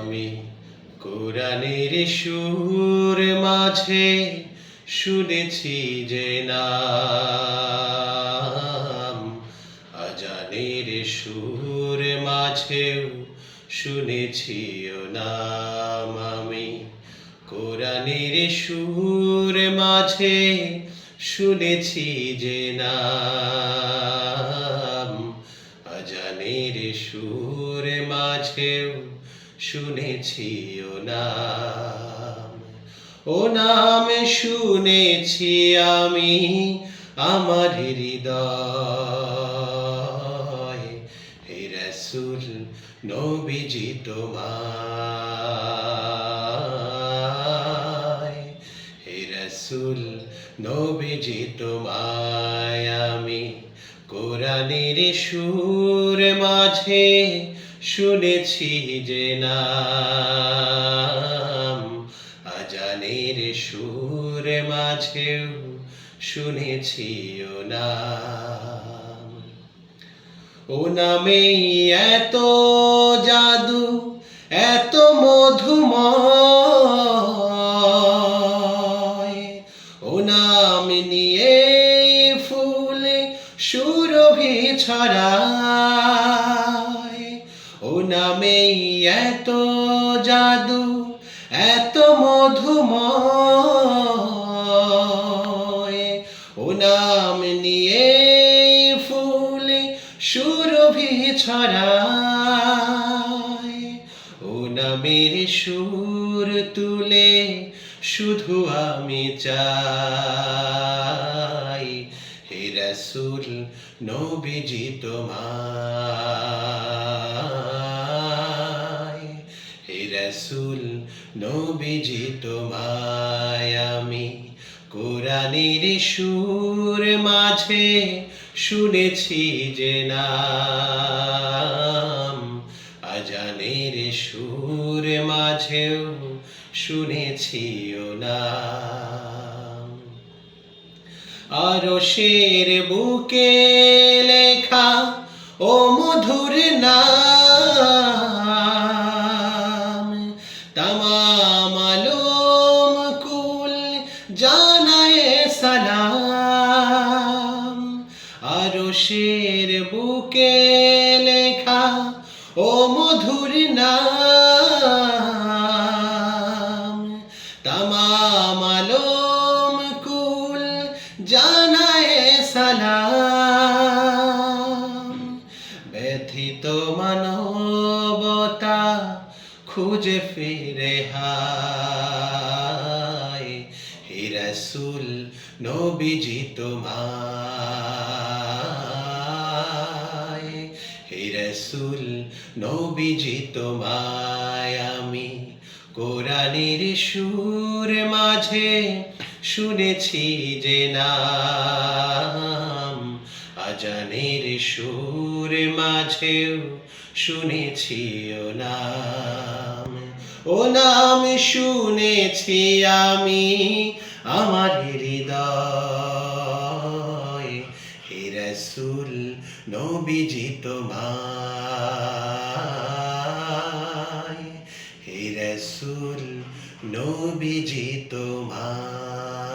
আমি কোরআনের সুর মাঝে শুনেছি যে নাম। আজানের সুর মাঝেও শুনেছি নাম আমি। কোরআনের সুর মাঝে শুনেছি যে নাম। আজানের সুর মাঝেও শুনেছি ও নাম। ও নাম শুনেছি আমি আমার হৃদয়। হে রসুল, নবীজি তোমায়। হে রসুল, নবীজি তোমায় আমি কোরআনের সুর মাঝে শুনেছি যে নাম। আজানের সুর মাঝেও শুনেছি ও নাম। ও নামে এত জাদু, এত মধুময়। ও নাম নিয়ে ফুল সুরভি ছড়ায়। ও নামে এত জাদু, এত মধুময়। ও নাম নিয়ে ফুল সুরভি ছড়ায়। ও নামের সুর তুলে শুধু আমি চাই। হে রসুল, নবীজি তোমায় রসুল, নবীজি তোমায় আমি কোরআনের সুর মাঝে শুনেছি যে নাম। আজানের সুর মাঝেও শুনেছি ও নাম। আরশের বুকে লেখা ও মধুর নাম আরশের বুকে লেখা, ও মধুর নাম, তামাম কুল জানায় সালাম। ব্যথিত মানবতা খুঁজে ফিরে হায়, হে রসুল, নবীজি তোমায় রসুল, নবীজি তোমায় আমি। কোরআনের সুর মাঝে শুনেছি যে নাম, আজানের সুর মাঝেও শুনেছি ও নাম। ও নাম শুনেছি আমি, আমার হৃদয় রসুল নবীজি তোমায়। হে রসুল নবীজি তোমায়।